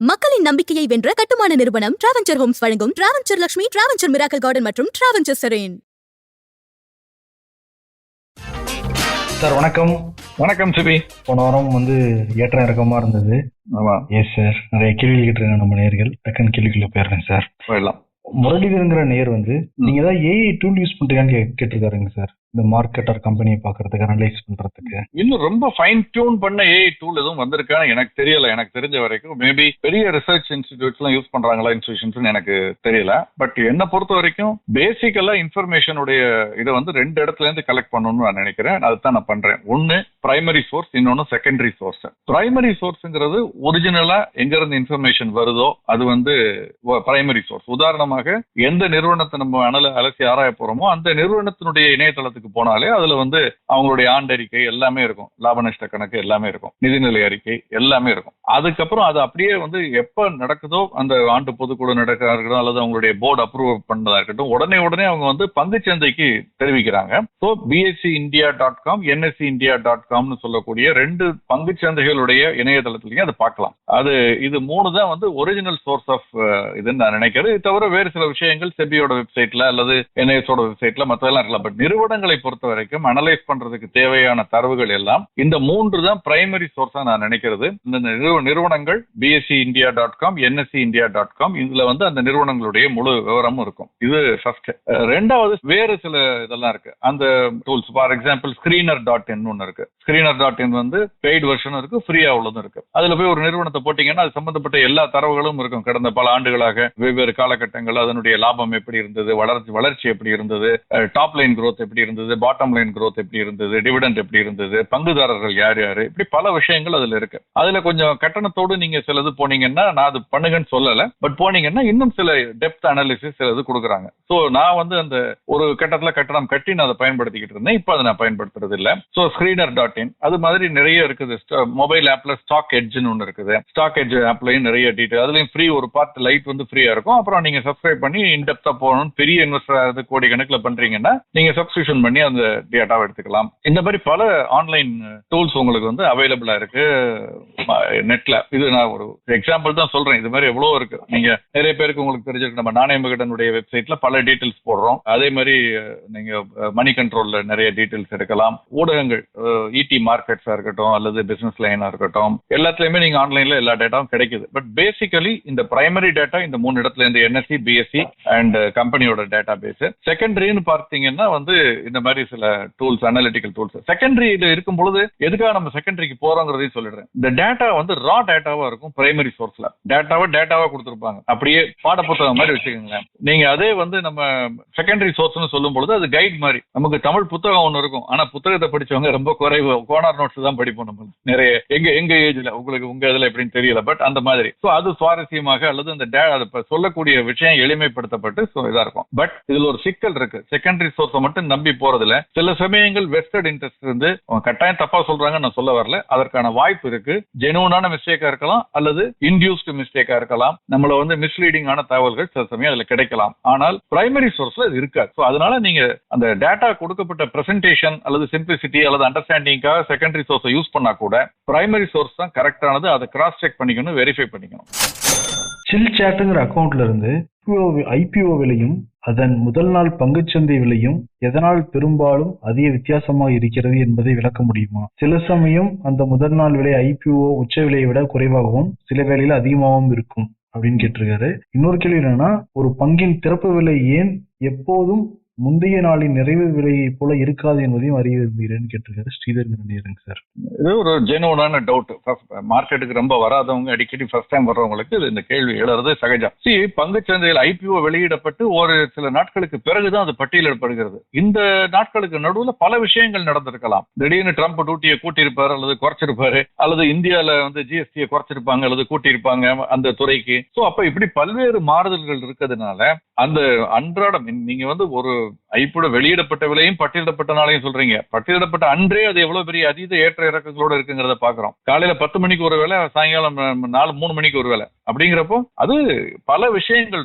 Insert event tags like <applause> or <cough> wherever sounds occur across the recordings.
மக்களின் நம்பிக்கையை வென்ற கட்டுமான நிறுவனம் டிராவஞ்சர் ஹோம்ஸ் வழங்கும் டிராவஞ்சர் லட்சுமி டிராவஞ்சர் மிராக்கல் கார்டன் மற்றும் டிராவஞ்சர் செரேன் சார் வணக்கம். வணக்கம் சிபி. போன வாரம் வந்து ஏற்ற இறக்கமா இருந்தது. ஆமா. எஸ் சார் நிறைய கேள்வி கேட்டிருக்காங்க நம்ம நேயர்கள். டக்குன்னு கேள்விக்குள்ள போயிடுறேன் சார் போயிடலாம். முரளிதருங்கிற நேயர் வந்து நீங்க ஏதாவது ஏஐ டூல் யூஸ் பண்றீங்கன்னு கேட்டிருக்காருங்க சார் இந்த மார்க்கெட்டர் கம்பெனியை பாக்குறதுக்கு அனலைஸ் பண்றதுக்கு. இன்னும் ரொம்ப ஃபைன் டியூன் பண்ண ஏஐ டூல் எதுவும் வந்திருக்கான்னு எனக்கு தெரியல. எனக்கு தெரிஞ்ச வரைக்கும் மேபி பெரிய ரிசர்ச் இன்ஸ்டிடியூட்ஸ்லாம் யூஸ் பண்றாங்களா இன்ஸ்டிடியூஷன்ஸ் எனக்கு தெரியல. பட் என்னை பொறுத்த வரைக்கும் பேசிக்கலா இன்ஃபர்மேஷனுடைய இதை வந்து ரெண்டு இடத்துல இருந்து கலெக்ட் பண்ணணும்னு நான் நினைக்கிறேன். அதுதான் நான் பண்றேன். ஒன்னு பிரைமரி சோர்ஸ் இன்னொன்னு செகண்டரி சோர்ஸ் பிரைமரி சோர்ஸ்ங்கிறது ஒரிஜினலா எங்க இருந்து இன்ஃபர்மேஷன் வருதோ அது வந்து பிரைமரி சோர்ஸ் உதாரணமாக எந்த நிறுவனத்தை நம்ம அனல அலசி ஆராய போறோமோ அந்த நிறுவனத்தினுடைய இணையதளத்தை நிறுவனத்துக்கு போனாலே அதுல வந்து அவங்களுடைய ஆண்டறிக்கை எல்லாமே இருக்கும். லாப நஷ்ட கணக்கு எல்லாமே இருக்கும். நிதிநிலை அறிக்கை எல்லாமே இருக்கும். அதுக்கப்புறம் அது அப்படியே வந்து எப்ப நடக்குதோ அந்த ஆண்டு பொதுக்குழு நடக்கிறதா இருக்கட்டும் அல்லது அவங்களுடைய போர்டு அப்ரூவ் பண்ணதா இருக்கட்டும் உடனே உடனே அவங்க வந்து பங்கு சந்தைக்கு தெரிவிக்கிறாங்க so BSE India dot com NSE India dot காம்னு சொல்லக்கூடிய ரெண்டு பங்குச்சந்தைகளுடைய இணையதளத்திலையும் அதை பார்க்கலாம். அது இது மூணு தான் வந்து ஒரிஜினல் சோர்ஸ் ஆஃப் இதுன்னு நான் நினைக்கிறேன். இது தவிர வேறு சில விஷயங்கள் செபியோட வெப்சைட்ல அல்லது என்ஐஎஸோட வெப்சைட்ல மற்றதெல்லாம் இருக்கலாம். பட் நிறுவனங்கள் பொறுத்த வரைக்கும் அனலைஸ் பண்றதுக்கு தேவையான தரவுகள் எல்லாம் இந்த மூன்று தான் பிரைமரி சோர்ஸா நான் நினைக்கிறது. இந்த நிறுவனங்கள் BSE India dot com NSE India dot com இதுல வந்து அந்த நிறுவனங்களுடைய முழு விவரமும் இருக்கும். இது ஃபர்ஸ்ட் ரெண்டாவது வேறு சில இதெல்லாம் இருக்கு. அந்த tools for example screener dot in ஒன்று இருக்கு. ஸ்கிரீனர் டாட் இன் வந்து பெய்டு வெர்ஷனும் இருக்கு ஃப்ரீயா உள்ளதும் இருக்கு. அதுல போய் ஒரு நிறுவனத்தை போட்டீங்கன்னா அது சம்பந்தப்பட்ட எல்லா தரவுகளும் இருக்கும். கடந்த பல ஆண்டுகளாக வெவ்வேறு காலகட்டங்கள் அதனுடைய லாபம் எப்படி இருந்தது வளர்ச்சி வளர்ச்சி எப்படி இருந்தது டாப் லைன் குரோத் எப்படி இருந்தது இருந்தது பாட்டம் லைன் க்ரோத் எப்படி இருந்தது டிவிடெண்ட் எப்படி இருந்தது பங்குதாரர்கள் யார் யாரு இப்படி பல விஷயங்கள் அதுல இருக்கு. அதுல கொஞ்சம் கட்டணத்தோடு நீங்க சிலது போனீங்கன்னா நான் அது பண்ணுங்கன்னு சொல்லல. பட் போனீங்கன்னா இன்னும் சில டெப்த் அனாலிசிஸ் சிலது கொடுக்குறாங்க. ஸோ நான் வந்து அந்த ஒரு கட்டத்துல கட்டணம் கட்டி நான் அதை பயன்படுத்திக்கிட்டு இருந்தேன். இப்போ அதை நான் பயன்படுத்துறது இல்ல. ஸோ ஸ்கிரீனர் டாட் இன் அது மாதிரி நிறைய இருக்குது. மொபைல் ஆப்ல ஸ்டாக் எட்ஜ்னு ஒன்று இருக்குது. ஸ்டாக் எட்ஜ் ஆப்லயும் நிறைய டீட்டெயில் அதுலயும் ஃப்ரீ ஒரு பார்ட் லைட் வந்து ஃப்ரீயா இருக்கும். அப்புறம் நீங்க சப்ஸ்கிரைப் பண்ணி இன்டெப்தா போகணும் பெரிய இன்வெஸ்டர் கோடி கணக்குல பண்றீங்கன்னா நீங்க சப்ஸ்கிரிப்ஷன் பண்ணி அந்த டேட்டாவை எடுத்துக்கலாம். இந்த மாதிரி பல ஆன்லைன் டூல்ஸ் உங்களுக்கு வந்து அவைலபிளா இருக்கு. நெட்ல இது நான் ஒரு எக்ஸாம்பிள் தான் சொல்றேன். இது மாதிரி எவ்வளவு இருக்கு. நீங்க நிறைய பேருக்கு உங்களுக்கு தெரிஞ்சிருக்கு. நம்ம நாணய மகடனுடைய வெப்சைட்ல பல டீட்டெயில்ஸ் போடுறோம். அதே மாதிரி நீங்க மணி கண்ட்ரோல்ல நிறைய டீட்டெயில்ஸ் எடுக்கலாம். ஊடகங்கள் இடி மார்க்கெட்ஸா இருக்கட்டும் அல்லது பிசினஸ் லைனா இருக்கட்டும் எல்லாத்துலயுமே நீங்க ஆன்லைன்ல எல்லா டேட்டாவும் கிடைக்குது. பட் பேசிக்கலி இந்த பிரைமரி டேட்டா இந்த மூணு இடத்துல இருந்து என்எஸ்சி பிஎஸ்சி அண்ட் கம்பெனியோட டேட்டா பேஸ் செகண்டரின்னு பார்த்தீங்கன்னா வந்து இந்த மாதிரி சில டூல்ஸ் அனாலிட்டிக்கல் டூல்ஸ் செகண்டரியில இருக்கும் பொழுது எதுக்காக நம்ம செகண்டரிக்கு போறோங்கிறதையும் சொல்லிடுறேன். இந்த டேட்டா வந்து ரா டேட்டாவா இருக்கும் பிரைமரி சோர்ஸ்ல டேட்டாவை டேட்டாவா கொடுத்துருப்பாங்க. அப்படியே பாட புத்தகம் மாதிரி வச்சுக்கோங்களேன். நீங்க அதே வந்து நம்ம செகண்டரி சோர்ஸ்னு சொல்லும் பொழுது அது கைட் மாதிரி. நமக்கு தமிழ் புத்தகம் ஒன்று இருக்கும். ஆனா புத்தகத்தை படிச்சவங்க ரொம்ப குறைவு. கோனார் நோட்ஸ் தான் படிப்போம் நம்ம. நிறைய எங்க எங்க ஏஜ்ல உங்களுக்கு உங்க இதுல எப்படின்னு தெரியல. பட் அந்த மாதிரி. ஸோ அது சுவாரஸ்யமாக அல்லது அந்த சொல்லக்கூடிய விஷயம் எளிமைப்படுத்தப்பட்டு இதா இருக்கும். பட் இதுல ஒரு சிக்கல் இருக்கு. செகண்டரி சோர்ஸை மட்டும் நம்பி போறதுல சில சமயங்கள் வெஸ்டட் இன்ட்ரெஸ்ட் இருந்து கட்டாயம் தப்பா சொல்றாங்கன்னு நான் சொல்ல வரல. அதற்கான வாய்ப்பு இருக்கு. ஜெனுவனான மிஸ்டேக்கா இருக்கலாம் அல்லது இன்டியூஸ்டு மிஸ்டேக்கா இருக்கலாம். நம்மள வந்து மிஸ்லீடிங்கான தகவல்கள் சில சமயம் அதுல கிடைக்கலாம். ஆனால் பிரைமரி சோர்ஸ்ல இது இருக்காது. ஸோ அதனால நீங்க அந்த டேட்டா கொடுக்கப்பட்ட பிரசன்டேஷன் அல்லது சிம்பிளிசிட்டி அல்லது அண்டர்ஸ்டாண்டிங்காக செகண்டரி சோர்ஸை யூஸ் பண்ணா கூட பிரைமரி சோர்ஸ் தான் கரெக்டானது அதை கிராஸ் செக் பண்ணிக்கணும் வெரிஃபை பண்ணிக்கணும். சில் சேட்டுங்கிற அக்கவுண்ட்ல இருந்து ஐபிஓ விலையும் அதன் முதல் நாள் பங்குச்சந்தை விலையும் எதனால் பெரும்பாலும் அதிக வித்தியாசமாக இருக்கிறது என்பதை விளக்க முடியுமா? சில சமயம் அந்த முதல் நாள் விலை ஐபிஓ உச்ச விலையை விட குறைவாகவும் சில வேளையில் அதிகமாகவும் இருக்கும் அப்படின்னு கேட்டிருக்காரு. இன்னொரு கேள்வி என்னன்னா ஒரு பங்கின் திறப்பு விலை ஏன் எப்போதும் முந்தைய நாளின் நிறைவு விலையை போல இருக்காது என்பதையும் அறிய விரும்புகிறேன்னு கேட்டிருக்காரு ஸ்ரீதர் நேருங்க சார். இது ஒரு ஜெனுவனான டவுட் மார்க்கெட்டுக்கு ரொம்ப வராதவங்க அடிக்கடி ஃபர்ஸ்ட் டைம் வர்றவங்களுக்கு இது இந்த கேள்வி எழுறது சகஜம். சி பங்குச்சந்தையில் ஐபிஓ வெளியிடப்பட்டு ஒரு சில நாட்களுக்கு பிறகுதான் அது பட்டியலிடப்படுகிறது இந்த நாட்களுக்கு நடுவுல பல விஷயங்கள் நடந்திருக்கலாம். திடீர்னு ட்ரம்ப் டியூட்டியை கூட்டியிருப்பாரு அல்லது குறைச்சிருப்பாரு அல்லது இந்தியால வந்து ஜிஎஸ்டியை குறைச்சிருப்பாங்க அல்லது கூட்டியிருப்பாங்க அந்த துறைக்கு. ஸோ அப்ப இப்படி பல்வேறு மாறுதல்கள் இருக்கிறதுனால அந்த அன்றாடம் நீங்க வந்து ஒரு ஐப்போட வெளியிடப்பட்ட விலையும் பட்டியலிடப்பட்ட நாளையும் சொல்றீங்க. பட்டியலிடப்பட்ட அன்றே அது எவ்வளவு பெரிய அதீத ஏற்ற இறக்கங்களோட இருக்குங்கிறத பாக்குறோம். காலையில பத்து மணிக்கு ஒரு வேலை சாயங்காலம் நாலு மூணு மணிக்கு ஒரு வேலை அப்படிங்கிறப்போ அது பல விஷயங்கள்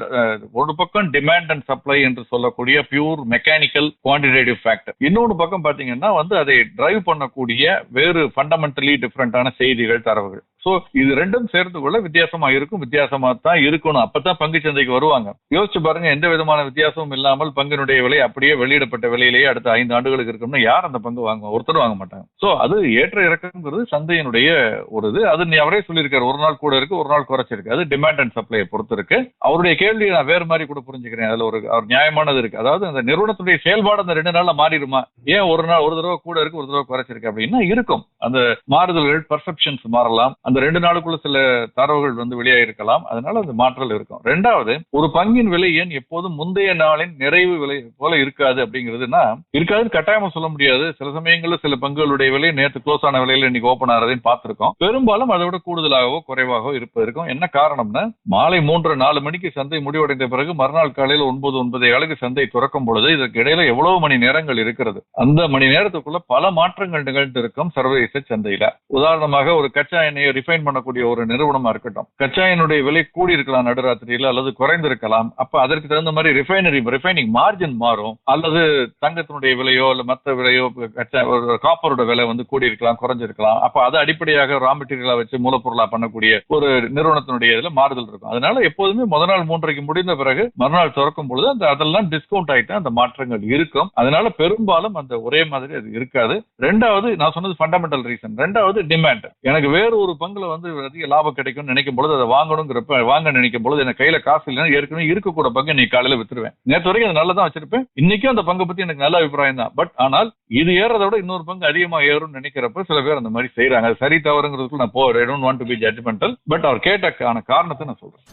ஒரு பக்கம் டிமாண்ட் அண்ட் சப்ளை என்று சொல்லக்கூடிய பியூர் மெக்கானிக்கல் குவான்டிடேட்டிவ் ஃபேக்டர் இன்னொன்று பக்கம் பாத்தீங்கன்னா வந்து அதை டிரைவ் பண்ணக்கூடிய வேறு ஃபண்டமெண்டலி டிஃப்ரெண்டான செய்திகள் தரவுகள். சோ இது ரெண்டும் சேர்ந்து கொள்ள வித்தியாசமா இருக்கும் வித்தியாசமா தான் இருக்கணும். அப்பதான் பங்கு சந்தைக்கு வருவாங்க. யோசிச்சு பாருங்க எந்த விதமான வித்தியாசமும் இல்லாமல் பங்கினுடைய விலை அப்படியே வெளியிடப்பட்ட விலையிலேயே அடுத்த ஐந்து ஆண்டுகளுக்கு இருக்கும்னா யார் அந்த பங்கு வாங்குவாங்க ஒருத்தர் வாங்க மாட்டாங்க. சோ அது ஏற்ற இறக்கங்கிறது சந்தையினுடைய ஒரு இது. அது நீ அவரே சொல்லியிருக்காரு ஒரு நாள் கூட இருக்கு ஒரு நாள் குறைச்சிருக்கு. அது டிமாண்ட் அண்ட் சப்ளையை பொறுத்து இருக்கு. அவருடைய கேள்வியை நான் வேறு மாதிரி கூட புரிஞ்சுக்கிறேன். அதுல ஒரு அவர் நியாயமானது இருக்கு. அதாவது அந்த நிறுவனத்துடைய செயல்பாடு அந்த ரெண்டு நாள்ல மாறிடுமா? ஏன் ஒரு நாள் ஒரு தடவை கூட இருக்கு ஒரு தடவை குறைச்சிருக்கு அப்படின்னா இருக்கும். அந்த மாறுதல்கள் பர்செப்ஷன்ஸ் மாறலாம். அந்த ரெண்டு நாளுக்குள்ள சில தரவுகள் வந்து வெளியாகிருக்கலாம் அதனால அந்த மாற்றல் இருக்கும். ரெண்டாவது ஒரு பங்கின் விலை ஏன் எப்போதும் முந்தைய நாளின் நிறைவு விலை போல இருக்காது அப்படிங்கிறதுனா இருக்காதுன்னு கட்டாயமா சொல்ல முடியாது. சில சமயங்கள்ல சில பங்குகளுடைய விலை நேற்று க்ளோஸ் ஆன விலையில இன்னைக்கு ஓப்பன் ஆகிறதையும் பார்த்திருக்கோம். பெரும்பாலும் அதை விட கூடுதலாகவோ குறைவாகவோ இருப்பதற்கும் என்ன காரணம்னா மாலை மூன்று நாலு மணிக்கு சந்தை முடிவடைந்த பிறகு மறுநாள் காலையில் ஒன்பது ஒன்பது ஏழுக்கு சந்தை துறக்கும் பொழுது இதற்கு இடையில எவ்வளவு மணி நேரங்கள் இருக்கிறது? அந்த மணி நேரத்துக்குள்ள பல மாற்றங்கள் நிகழ்ந்து இருக்கும் சர்வதேச சந்தையில. உதாரணமாக ஒரு கச்சா எண்ணெய் ரிஃபைன் பண்ணக்கூடிய ஒரு நிறுவனமா இருக்கட்டும். கச்சா எண்ணுடைய விலை கூடி இருக்கலாம் நடுராத்திரியில அல்லது குறைந்திருக்கலாம். அப்ப அதற்கு தகுந்த மாதிரி ரிஃபைனரி ரிஃபைனிங் மார்ஜின் மாறும். அல்லது தங்கத்தினுடைய விலையோ இல்ல மத்த விலையோ கச்சா ஒரு காப்பரோட விலை வந்து கூடி இருக்கலாம் குறைஞ்சிருக்கலாம். அப்ப அதை அடிப்படையாக ரா மெட்டீரியலா வச்சு மூலப்பொருளா பண்ணக்கூடிய ஒரு நிறுவனத்தினுடைய இதுல மாறுதல் இருக்கும். அதனால எப்போதுமே முதல் நாள் மூன்றைக்கு முடிந்த பிறகு மறுநாள் திறக்கும் பொழுது அந்த அதெல்லாம் டிஸ்கவுண்ட் ஆயிட்டு அந்த மாற்றங்கள் இருக்கும். அதனால பெரும்பாலும் அந்த ஒரே மாதிரி அது இருக்காது. ரெண்டாவது நான் சொன்னது ஃபண்டமெண்டல் ரீசன் ரெண்டாவது டிமாண்ட் எனக்கு வேற ஒரு பங்கு பங்குல வந்து அதிக லாபம் கிடைக்கும்னு நினைக்கும் பொழுது அதை வாங்கணுங்கிறப்ப வாங்க நினைக்கும் பொழுது எனக்கு கையில காசு இல்லைன்னா ஏற்கனவே இருக்கக்கூட பங்கு நீ காலையில வித்துருவேன். நேற்று வரைக்கும் அது நல்லா தான் வச்சிருப்பேன். இன்னைக்கும் அந்த பங்கை பத்தி எனக்கு நல்ல அபிப்பிராயம் தான். பட் ஆனால் இது ஏறதை விட இன்னொரு பங்கு அதிகமா ஏறும்னு நினைக்கிறப்ப சில பேர் அந்த மாதிரி செய்யறாங்க அது சரி தவறுங்கிறதுக்கு நான் போறேன் don't want to be judgmental but அவர் கேட்டக்கான காரணத்தை நான் சொல்றேன்.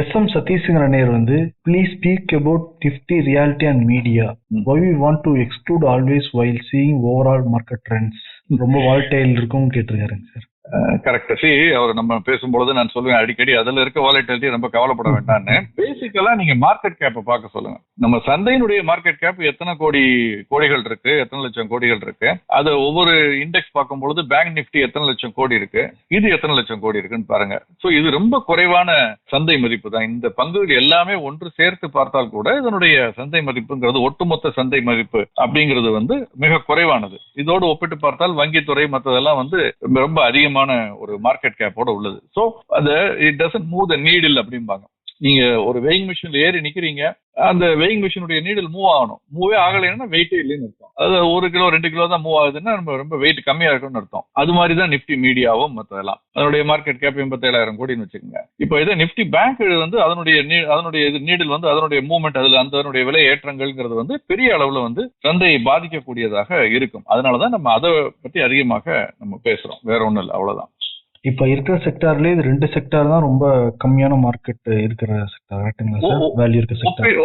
எஸ் எம் சதீஷ்ங்கிற நேர் வந்து please speak about Nifty realty and media. Why we want to exclude always while seeing overall market trends ரொம்ப வால்டைல் இருக்கும் கேட்டிருக்காருங்க சார் கரெக்ட் சி அவர் நம்ம பேசும்பொழுது நான் சொல்லுவேன் அடிக்கடி அதுல இருக்க வாலட்டிலிட்டி ரொம்ப கவலைப்பட வேண்டாம்னு பேசிக்கலா நீங்க மார்க்கெட் கேப்பை பார்க்க சொல்லுங்க. நம்ம சந்தையினுடைய மார்க்கெட் கேப் எத்தனை கோடி கோடிகள் இருக்கு எத்தனை லட்சம் கோடிகள் இருக்கு? அது ஒவ்வொரு இண்டெக்ஸ் பார்க்கும் பொழுது பேங்க் நிப்டி எத்தனை லட்சம் கோடி இருக்கு இது எத்தனை லட்சம் கோடி இருக்குன்னு பாருங்க. சோ இது ரொம்ப குறைவான சந்தை மதிப்பு தான். இந்த பங்குகள் எல்லாமே ஒன்று சேர்த்து பார்த்தால் கூட இதனுடைய சந்தை மதிப்புங்கிறது ஒட்டுமொத்த சந்தை மதிப்பு அப்படிங்கிறது வந்து மிக குறைவானது. இதோடு ஒப்பிட்டு பார்த்தால் வங்கித்துறை மற்றதெல்லாம் வந்து ரொம்ப அதிகமாக அதிகமான ஒரு மார்க்கெட் கேப்போட உள்ளது. ஸோ அது it doesn't move the needle அப்படிம்பாங்க. நீங்க ஒரு வெயிங் மிஷின்ல ஏறி நிக்கிறீங்க அந்த வெயிங் மிஷினுடைய நீடில் மூவ் ஆகணும். மூவே ஆகலைன்னா வெயிட்டே இல்லைன்னு அர்த்தம். அதாவது ஒரு கிலோ ரெண்டு கிலோ தான் மூவ் ஆகுதுன்னா நம்ம ரொம்ப வெயிட் கம்மியா இருக்கும்னு அர்த்தம். அது மாதிரி தான் நிப்டி மீடியாவும் மற்றதெல்லாம் அதனுடைய மார்க்கெட் கேப் எண்பத்தேழாயிரம் கோடின்னு வச்சுக்கோங்க. இப்போ இதை நிப்டி பேங்க் வந்து அதனுடைய நீ- அதனுடைய இது நீடில் வந்து அதனுடைய மூவ்மெண்ட் அதுல அந்த அதனுடைய விலை ஏற்றங்கள்ங்கிறது வந்து பெரிய அளவுல வந்து சந்தையை பாதிக்கக்கூடியதாக இருக்கும். அதனாலதான் நம்ம அதை பத்தி அதிகமாக நம்ம பேசுறோம். வேற ஒண்ணும் இல்லை. அவ்வளவுதான். இப்ப இருக்கிற செக்டார்லயே இது ரெண்டு செக்டார் தான் ரொம்ப கம்மியான மார்க்கெட் இருக்கிற செக்டார் கரெக்டுங்களா சார். வேல்யூ இருக்க செக்டார்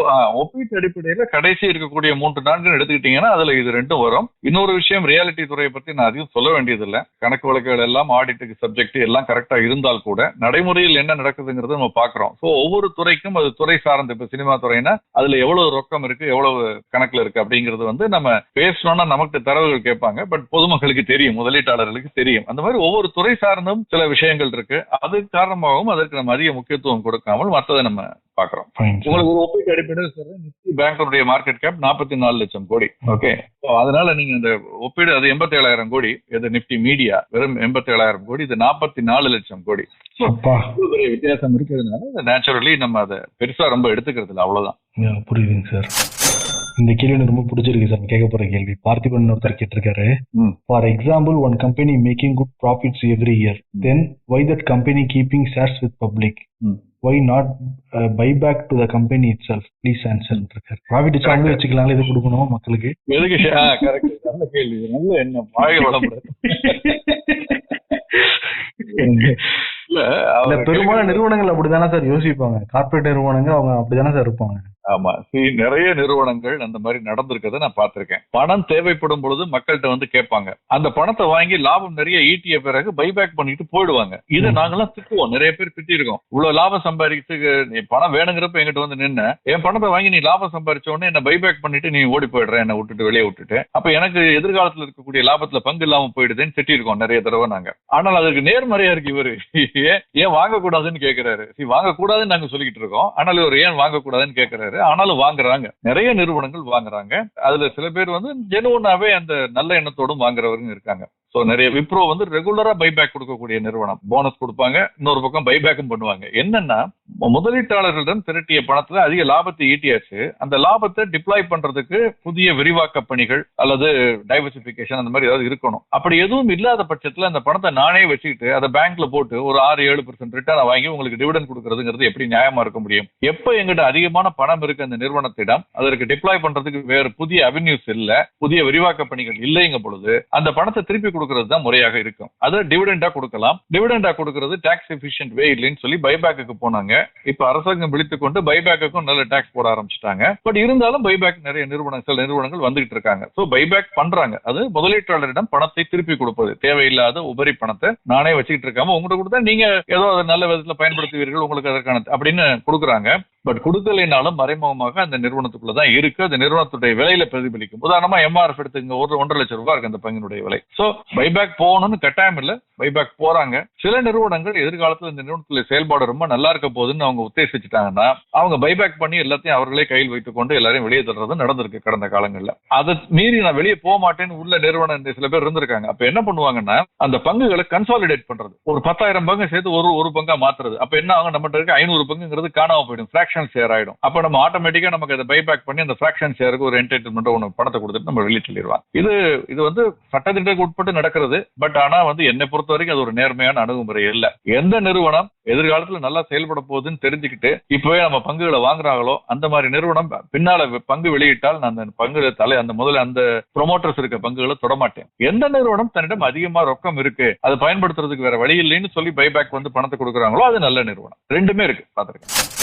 ஒப்பீட்டு அடிப்படையில கடைசி இருக்கக்கூடிய மூன்று நான்கு எடுத்துக்கிட்டீங்கன்னா அதுல இது ரெண்டும் வரும். இன்னொரு விஷயம் ரியாலிட்டி துறையை பத்தி நான் அதிகம் சொல்ல வேண்டியதில்லை. கணக்கு வழக்குகள் எல்லாம் ஆடிட்டுக்கு சப்ஜெக்ட் எல்லாம் கரெக்டா இருந்தால் கூட நடைமுறையில் என்ன நடக்குதுங்கிறத நம்ம பாக்குறோம் ஸோ ஒவ்வொரு துறைக்கும் அது துறை சார்ந்த இப்ப சினிமா துறைனா அதுல எவ்வளவு ரொக்கம் இருக்கு எவ்வளவு கணக்குல இருக்கு அப்படிங்கிறது வந்து நம்ம பேசணும்னா நமக்கு தரவுகள் கேட்பாங்க பட் பொதுமக்களுக்கு தெரியும் முதலீட்டாளர்களுக்கு தெரியும். அந்த மாதிரி ஒவ்வொரு துறை சார்ந்தும் சில விஷயங்கள் இருக்கு. அது காரணமாகவும் அதற்கு நம்ம அதிக முக்கியத்துவம் கொடுக்காமல் மற்றதை நம்ம பாக்குறோம். உங்களுக்கு ஒரு ஒப்பீட்டு அடிப்படையில் சொல்றேன். நிப்டி பேங்கோடைய மார்க்கெட் கேப் நாற்பத்தி நாலு லட்சம் கோடி. ஓகே அதனால நீங்க இந்த ஒப்பீடு அது எண்பத்தி ஏழாயிரம் கோடி. இது நிப்டி மீடியா வெறும் எண்பத்தி ஏழாயிரம் கோடி. இது நாற்பத்தி நாலு லட்சம் கோடி. வித்தியாசம் இருக்கிறதுனால நேச்சுரலி நம்ம அதை பெருசா ரொம்ப எடுத்துக்கிறது இல்லை. அவ்வளவுதான். புரியுதுங்க சார் இந்த கேள்வி எனக்கு ரொம்ப பிடிச்சிருக்கு சார். கேட்க போற கேள்வி. பார்த்திபன் ஒருத்தர் கேட்டிருக்காரு. ம். For example one company making good profits every year then why that company keeping shares with public ம். Why not buy back to the company itself please answer இருக்காரு ப்ராஃபிட் அவங்களே வச்சுக்கலாங்களா இது கொடுக்கணும் மக்களுக்கு? எதுக்கு கரெக்ட் நல்ல கேள்வி. நல்ல அவர் பெரும்பாலான நிறுவனங்கள் அப்படிதானே சார் யோசிப்பாங்க. கார்ப்பரேட் நிறுவனங்கள் அவங்க அப்படிதானே சார் இருப்பாங்க. ஆமா. நிறைய நிறுவனங்கள் அந்த மாதிரி நடந்திருக்கிறத நான் பார்த்திருக்கேன். பணம் தேவைப்படும் பொழுது மக்கள்கிட்ட வந்து கேட்பாங்க. அந்த பணத்தை வாங்கி லாபம் நிறைய ஈட்டிய பிறகு பைபேக் பண்ணிட்டு போயிடுவாங்க. இதை ம். நாங்கெல்லாம் திட்டுவோம். நிறைய பேர் திட்டிருக்கோம். இவ்வளவு லாபம் சம்பாதிக்கிறதுக்கு நீ பணம் வேணுங்கிறப்ப எங்கிட்ட வந்து நின்ன என் பணத்தை வாங்கி நீ லாபம் சம்பாதிச்ச உடனே என்ன பைபேக் பண்ணிட்டு நீ ஓடி போயிடுற என்ன விட்டுட்டு வெளியே விட்டுட்டு. அப்ப எனக்கு எதிர்காலத்துல இருக்கக்கூடிய லாபத்துல பங்கு இல்லாம போயிடுதுன்னு திட்டிருக்கோம் நிறைய தடவை நாங்க. ஆனால் அதுக்கு நேர்மறையா இருக்கு இவரு. ஏன் வாங்கக்கூடாதுன்னு கேக்குறாரு. See, வாங்கக்கூடாதுன்னு நாங்க சொல்லிக்கிட்டு இருக்கோம். ஆனாலும் இவர் ஏன் வாங்கக்கூடாதுன்னு கேக்குறாரு? ஆனாலும் வாங்குறாங்க. நிறைய நிறுவனங்கள் வாங்குறாங்க. அதுல சில பேர் வந்து ஜெனுவனாவே அந்த நல்ல எண்ணத்தோடும் வாங்குறவங்க இருக்காங்க. ஸோ நிறைய விப்ரோ வந்து ரெகுலரா பைபேக் கொடுக்கக்கூடிய நிறுவனம். போனஸ் கொடுப்பாங்க இன்னொரு பக்கம் பைபேக்கும் பண்ணுவாங்க. என்னன்னா முதலீட்டாளர்களிடம் திரட்டிய பணத்துல அதிக லாபத்தை ஈட்டியாச்சு. அந்த லாபத்தை டிப்ளாய் பண்றதுக்கு புதிய விரிவாக்க பணிகள் அல்லது டைவர்சிபிகேஷன் அந்த மாதிரி ஏதாவது இருக்கணும். அப்படி எதுவும் இல்லாத பட்சத்துல அந்த பணத்தை நானே வச்சுக்கிட்டு அதை பேங்க்ல போட்டு ஒரு ஆறு ஏழு பர்சன்ட் ரிட்டர்ன் வாங்கி உங்களுக்கு டிவிடன் கொடுக்கறதுங்கிறது எப்படி நியாயமா இருக்க முடியும்? எப்ப எங்கிட்ட அதிகமான பணம் இருக்கு அந்த நிறுவனத்திடம் அதற்கு டிப்ளாய் பண்றதுக்கு வேறு புதிய அவென்யூஸ் இல்ல புதிய விரிவாக்க பணிகள் இல்லைங்க பொழுது அந்த பணத்தை திருப்பி கொடுக்கறது தான் முறையாக இருக்கும். அதை டிவிடெண்டா கொடுக்கலாம். டிவிடெண்டா கொடுக்கறது டாக்ஸ் எஃபிஷியன்ட் வே இல்லைன்னு சொல்லி பைபேக்கு போனாங்க. இப்ப அரசாங்கம் விழித்துக் கொண்டு பைபேக்குக்கும் நல்ல டாக்ஸ் போட ஆரம்பிச்சிட்டாங்க. பட் இருந்தாலும் பைபேக் நிறைய நிறுவனங்கள் சில நிறுவனங்கள் வந்துகிட்டு இருக்காங்க. சோ பைபேக் பண்றாங்க. அது முதலீட்டாளரிடம் பணத்தை திருப்பி கொடுப்பது. தேவையில்லாத உபரி பணத்தை நானே வச்சுக்கிட்டு இருக்காம உங்கள்கிட்ட கொடுத்தா நீங்க ஏதோ அதை நல்ல விதத்துல பயன்படுத்துவீர்கள் உங்களுக்கு அதற்கான அப்படின்னு கொடுக்குறாங்க. பட் கொடுக்கலைனாலும் மறைமுகமாக அந்த நிறுவனத்துக்குள்ள தான் இருக்கு. அந்த நிறுவனத்துடைய விலையில பிரதிபலிக்கும். உதாரணமா எம்ஆர்எஃப் எடுத்துங்க ஒரு ஒன்றரை லட்சம் ரூபாய் இருக்கு அந்த பங்கினுடைய விலை. சோ பைபேக் போகணும்னு கட்டாயம் இல்ல. பைபேக் போறாங்க. சில நிறுவனங்கள் எதிர்காலத்துல இந்த நிறுவனத்துல செயல்பாடு ரொம்ப நல்லா இருக்க போகுதுன்னு அவங்க உத்தேசிச்சுட்டாங்கன்னா அவங்க பைபேக் பண்ணி எல்லாத்தையும் அவர்களே கையில் வைத்துக் கொண்டு எல்லாரையும் வெளியே தள்ளுறது நடந்திருக்கு கடந்த காலங்கள்ல. அதை மீறி நான் வெளியே போக மாட்டேன்னு உள்ள நிறுவனம் சில பேர் இருந்திருக்காங்க. அப்ப என்ன பண்ணுவாங்கன்னா அந்த பங்குகளை கன்சாலிடேட் பண்றது. ஒரு பத்தாயிரம் பங்கு சேர்த்து ஒரு ஒரு பங்கா மாத்துறது. அப்ப என்ன ஆகும்? நம்மகிட்ட இருக்க ஐநூறு பங்குங்கிறது காணாம போயிடும். ஃபிராக்ஷன் ஷேர் ஆயிடும். அப்ப நம்ம ஆட்டோமேட்டிக்கா நமக்கு அதை பைபேக் பண்ணி அந்த ஃபிராக்ஷன் ஷேருக்கு ஒரு என்டர்டைன்மெண்ட் ஒன்று பணத்தை கொடுத்துட்டு நம்ம வெளியே சொல்லிடுவாங்க. இது இது வந்து சட்டத்திட்டத்துக்கு உட்பட்டு நடக்கிறது. பட் ஆனா வந்து என்னை பொறுத்த வரைக்கும் அது ஒரு நேர்மையான அணுகுமுறை இல்ல. எந்த நிறுவனம் எதிர்காலத்துல நல்லா செயல்பட போகுதுன்னு தெரிஞ்சுக்கிட்டு இப்பவே நம்ம பங்குகளை வாங்குறாங்களோ அந்த மாதிரி நிறுவனம் பின்னால பங்கு வெளியிட்டால் நான் அந்த பங்கு தலை அந்த முதல்ல அந்த ப்ரொமோட்டர்ஸ் இருக்க பங்குகளை தொடமாட்டேன் எந்த நிறுவனம் தன்னிடம் அதிகமா ரொக்கம் இருக்கு அதை பயன்படுத்துறதுக்கு வேற வழி இல்லைன்னு சொல்லி பைபேக் வந்து பணத்தை கொடுக்குறாங்களோ அது நல்ல நிறுவனம். ரெண்டுமே இருக்கு. பாத்துருக்கேன்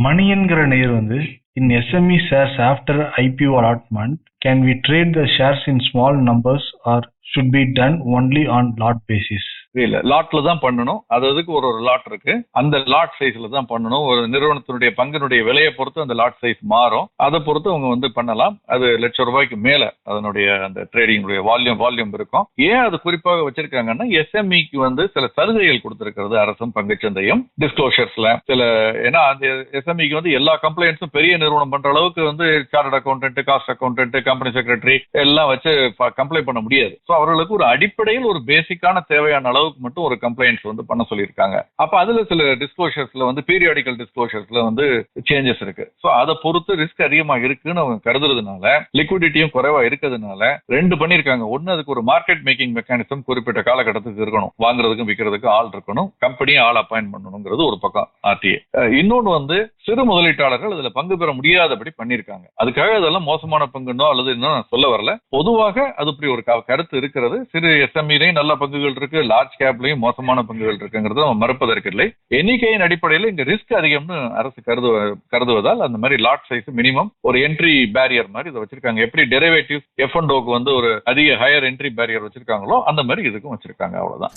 மணி என்கிற நேர் வந்து in SME shares after IPO allotment can we trade the shares in small numbers or should be done only on lot basis இல்ல லாட்ல தான் பண்ணணும். அது அதுக்கு ஒரு ஒரு லாட் இருக்கு. அந்த லாட் சைஸ்ல தான் பண்ணணும். ஒரு நிறுவனத்தினுடைய பங்கினுடைய விலையை பொறுத்து அந்த லாட் சைஸ் மாறும். அதை பொறுத்து அவங்க வந்து பண்ணலாம். அது லட்சம் ரூபாய்க்கு மேல அதனுடைய அந்த ட்ரேடிங்குடைய வால்யூம் வால்யூம் இருக்கும். ஏன் அது குறிப்பாக வச்சிருக்காங்கன்னா எஸ்எம்இக்கு வந்து சில சலுகைகள் கொடுத்திருக்கிறது அரசும் பங்குச்சந்தையும். டிஸ்க்ளோஷர்ஸ்ல சில ஏன்னா அந்த எஸ்எம்இக்கு வந்து எல்லா கம்ப்ளைண்ட்ஸும் பெரிய நிறுவனம் பண்ற அளவுக்கு வந்து chartered accountant cost accountant company secretary எல்லாம் வச்சு கம்ப்ளைண்ட் பண்ண முடியாது. ஸோ அவர்களுக்கு ஒரு அடிப்படையில் ஒரு பேசிக்கான தேவையான அளவுக்கு மட்டும் ஒரு கம்ப்ளைண்ட்ஸ் வந்து பண்ண சொல்லியிருக்காங்க. அப்ப அதுல சில டிஸ்க்ளோஷர்ஸ்ல வந்து பீரியாடிக்கல் டிஸ்க்ளோஷர்ஸ்ல வந்து சேஞ்சஸ் இருக்கு. ஸோ அதை பொறுத்து ரிஸ்க் அதிகமா இருக்குன்னு அவங்க கருதுறதுனால லிக்விடிட்டியும் குறைவா இருக்கிறதுனால ரெண்டு பண்ணிருக்காங்க ஒன்னு அதுக்கு ஒரு மார்க்கெட் மேக்கிங் மெக்கானிசம் குறிப்பிட்ட காலகட்டத்துக்கு இருக்கணும். வாங்குறதுக்கும் விற்கிறதுக்கும் ஆள் இருக்கணும். கம்பெனியும் ஆள் அப்பாயின்ட் பண்ணணுங்கிறது ஒரு பக்கம் ஆர்டிஏ இன்னொன்னு வந்து சிறு முதலீட்டாளர்கள் இதுல பங்கு பெற முடியாதபடி பண்ணிருக்காங்க அதுக்காக இதெல்லாம் மோசமான பங்குன்னோ அல்லது இன்னும் சொல்ல வரல. பொதுவாக அது இப்படி ஒரு க- கருத்து இருக்கிறது. சிறு எஸ்எம்இலையும் நல்ல பங்குகள் இருக்கு. லார்ஜ் கேப்லயும் மோசமான பங்குகள் இருக்குங்கிறது நம்ம மறுப்பதற்கு இல்லை எண்ணிக்கையின் அடிப்படையில் இங்க ரிஸ்க் அதிகம்னு அரசு கருது கருதுவதால் அந்த மாதிரி லாட் சைஸ் மினிமம் ஒரு என்ட்ரி பேரியர் மாதிரி இதை வச்சிருக்காங்க எப்படி டெரிவேட்டிவ் எஃப் அண்ட் வந்து ஒரு அதிக ஹையர் என்ட்ரி பேரியர் வச்சிருக்காங்களோ அந்த மாதிரி இதுக்கும் வச்சிருக்காங்க அவ்வளவுதான்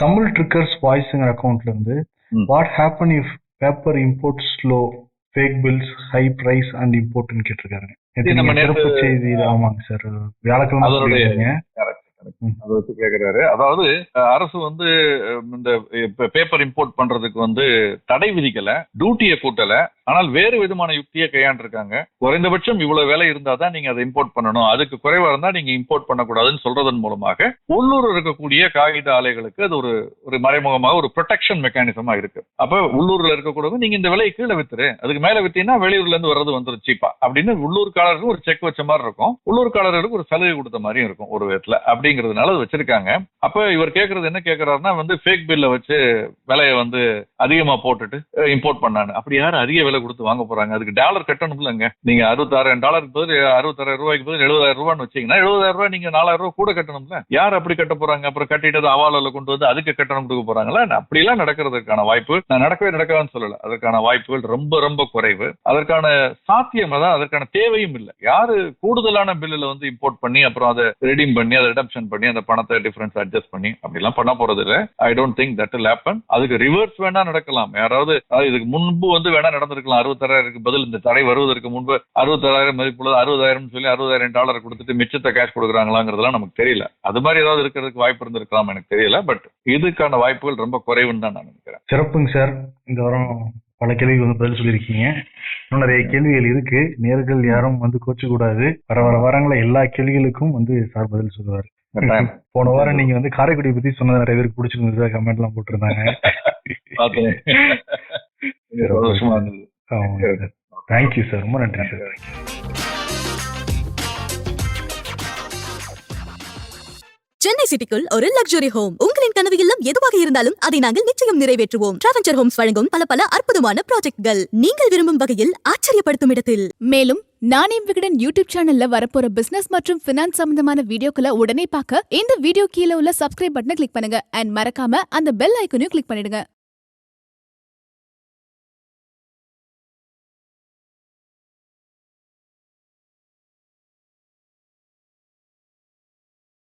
தமிழ் ட்ரிக்கர்ஸ் வாய்ஸ்ங்கிற அக்கௌண்ட்ல இருந்து. What happen if paper import slow fake bills high price and இம்போர்ட்னு கேட்டிருக்காங்க நேத்து நம்ம சிறப்பு செய்தி ஆமாங்க சார் வியாழக்கிழமை. ம். அதை வச்சு கேக்குறாரு. அதாவது அரசு வந்து இந்த பேப்பர் இம்போர்ட் பண்றதுக்கு வந்து தடை விதிக்கல டியூட்டியை கூட்டல. ஆனால் வேறு விதமான யுக்தியை கையாண்டிருக்காங்க. குறைந்தபட்சம் இவ்வளவு விலை இருந்தா தான் நீங்க அதை இம்போர்ட் பண்ணணும். அதுக்கு குறைவா இருந்தா நீங்க இம்போர்ட் பண்ணக்கூடாதுன்னு சொல்றதன் மூலமாக உள்ளூர் இருக்கக்கூடிய காகித ஆலைகளுக்கு அது ஒரு ஒரு மறைமுகமாக ஒரு ப்ரொடெக்ஷன் மெக்கானிசமா இருக்கு. அப்ப உள்ளூர்ல இருக்கக்கூடாது நீங்க இந்த விலையை கீழே வித்துரு. அதுக்கு மேல வித்தீங்கன்னா வெளியூர்ல இருந்து வர்றது வந்துரும் சீப்பா அப்படின்னு உள்ளூர்காரர்களுக்கு ஒரு செக் வச்ச மாதிரி இருக்கும். உள்ளூர்காரர்களுக்கு ஒரு சலுகை கொடுத்த மாதிரியும் இருக்கும் ஒரு விதத்துல. அப்படிங்கிறதுனால அது வச்சிருக்காங்க. அப்ப இவர் கேட்கறது என்ன கேட்கிறாருன்னா வந்து ஃபேக் பில்ல வச்சு விலையை வந்து அதிகமா போட்டுட்டு இம்போர்ட் பண்ணானு அப்படி யாரும் அதிக விலை கொடுத்து வாங்க போறாங்க. அதுக்கு டாலர் கட்டணும் இல்லைங்க. நீங்க அறுபத்தாயிரம் டாலருக்கு பதில் அறுபத்தாயிரம் ரூபாய்க்கு பதில் எழுபதாயிரம் ரூபான்னு வச்சீங்கன்னா எழுபதாயிரம் ரூபாய் நீங்க நாலாயிரம் ரூபாய் கூட கட்டணும்ல யார் அப்படி கட்ட போறாங்க? அப்புறம் கட்டிட்டு அதை அவாலில் கொண்டு வந்து அதுக்கு கட்டணம் கொடுக்க போறாங்களா? அப்படிலாம் நடக்கிறதுக்கான வாய்ப்பு. நான் நடக்கவே நடக்காதுன்னு சொல்லல. அதற்கான வாய்ப்புகள் ரொம்ப ரொம்ப குறைவு. அதற்கான சாத்தியம் அதான். அதற்கான தேவையும் இல்லை. யாரு கூடுதலான பில்லுல வந்து இம்போர்ட் பண்ணி அப்புறம் அதை ரெடீம் பண்ணி அதை ரிடப்ஷன் பண்ணி அந்த பணத்தை டிஃபரன்ஸ் அட்ஜஸ்ட் பண்ணி அப்படிலாம் பண்ண போறது இல்லை. I don't think that will happen. அதுக்கு ரிவர்ஸ் வேணா நடக்கலாம். யாராவது இதுக்கு முன்பு வந்து வேணா நடந்திருக்கலாம். இருந்திருக்கலாம் அறுபத்தாயிரம் பதில் இந்த தடை வருவதற்கு முன்பு அறுபத்தாயிரம் மதிப்புள்ளது அறுபதாயிரம் சொல்லி அறுபதாயிரம் டாலர் கொடுத்துட்டு மிச்சத்தை கேஷ் கொடுக்குறாங்களாங்கிறதுலாம் நமக்கு தெரியல. அது மாதிரி ஏதாவது இருக்கிறதுக்கு வாய்ப்பு இருந்திருக்கலாம் எனக்கு தெரியல. பட் இதுக்கான வாய்ப்புகள் ரொம்ப குறைவுன்னு தான் நான் நினைக்கிறேன். சிறப்புங்க சார். இந்த வாரம் பல கேள்விக்கு வந்து பதில் சொல்லியிருக்கீங்க. இன்னும் நிறைய கேள்விகள் இருக்கு. நேர்கள் யாரும் வந்து கோச்சு கூடாது வர வர வாரங்கள எல்லா கேள்விகளுக்கும் வந்து சார் பதில் சொல்லுவார். போன வாரம் நீங்க வந்து காரைக்குடி பத்தி சொன்னது நிறைய பேருக்கு பிடிச்சிருந்தது. கமெண்ட் எல்லாம் போட்டிருந்தாங்க <laughs> தேங்க்யூ சார். ரொம்ப நன்றி சார் சென்னை சிட்டிக்குள் ஒரு லக்ஸுரி ஹோம் உங்களின் கனவு இல்லம் எதுவாக இருந்தாலும் அதை நாங்கள் நிச்சயம் நிறைவேற்றுவோம். டிராவன்ச்சர் ஹோம்ஸ் வழங்கும் பல பல அற்புதமான ப்ராஜெக்ட்கள் நீங்கள் விரும்பும் வகையில் ஆச்சரியப்படுத்தும் இடத்தில். மேலும் நானே விகடன் யூடியூப் சேனல்ல வரப்போற பிசினஸ் மற்றும் பினான்ஸ் சம்பந்தமான வீடியோக்களை உடனே பார்க்க இந்த வீடியோ கீழே உள்ள சப்ஸ்கிரைப் பட்டனை கிளிக் பண்ணுங்க. அண்ட் மறக்காம அந்த பெல் ஐக்கனையும் கிளிக் பண்ணிடுங்க.